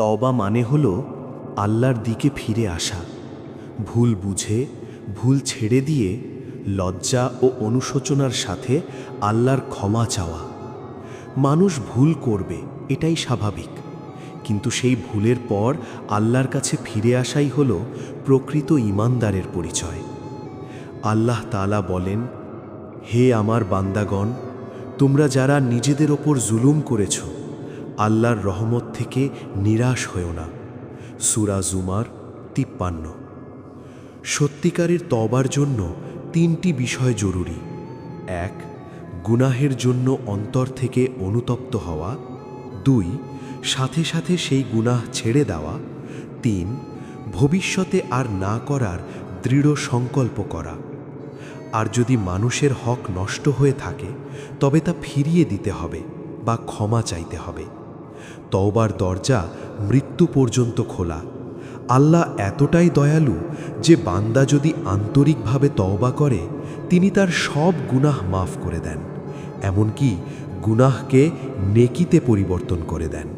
তওবা মানে হল আল্লাহর দিকে ফিরে আসা। ভুল বুঝে, ভুল ছেড়ে দিয়ে লজ্জা ও অনুশোচনার সাথে আল্লাহর ক্ষমা চাওয়া। মানুষ ভুল করবে, এটাই স্বাভাবিক। কিন্তু সেই ভুলের পর আল্লাহর কাছে ফিরে আসাই হল প্রকৃত ইমানদারের পরিচয়। আল্লাহ তাআলা বলেন, হে আমার বান্দাগণ, তোমরা যারা নিজেদের ওপর জুলুম করেছ আল্লাহর রহমত থেকে নিরাশ হয়েও না। সুরা জুমার তিপ্পান্ন। সত্যিকারের তবার জন্য তিনটি বিষয় জরুরি। এক, গুনাহের জন্য অন্তর থেকে অনুতপ্ত হওয়া। দুই, সাথে সাথে সেই গুনাহ ছেড়ে দেওয়া। তিন, ভবিষ্যতে আর না করার দৃঢ় সংকল্প করা। আর যদি মানুষের হক নষ্ট হয়ে থাকে, তবে তা ফিরিয়ে দিতে হবে বা ক্ষমা চাইতে হবে। তওবার দরজা মৃত্যু পর্যন্ত খোলা। আল্লাহ এতটাই দয়ালু যে বান্দা যদি আন্তরিকভাবে তওবা করে, তিনি তার সব গুনাহ মাফ করে দেন, এমনকি গুনাহকে নেকিতে পরিবর্তন করে দেন।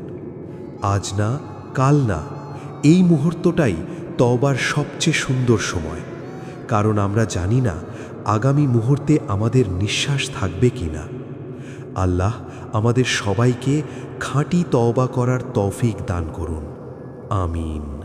আজ না, কাল না, এই মুহূর্তটাই তওবার সবচেয়ে সুন্দর সময়, কারণ আমরা জানি না আগামী মুহূর্তে আমাদের নিঃশ্বাস থাকবে কি না আল্লাহ আমাদের সবাইকে খাঁটি তওবা করার তৌফিক দান করুন। আমিন।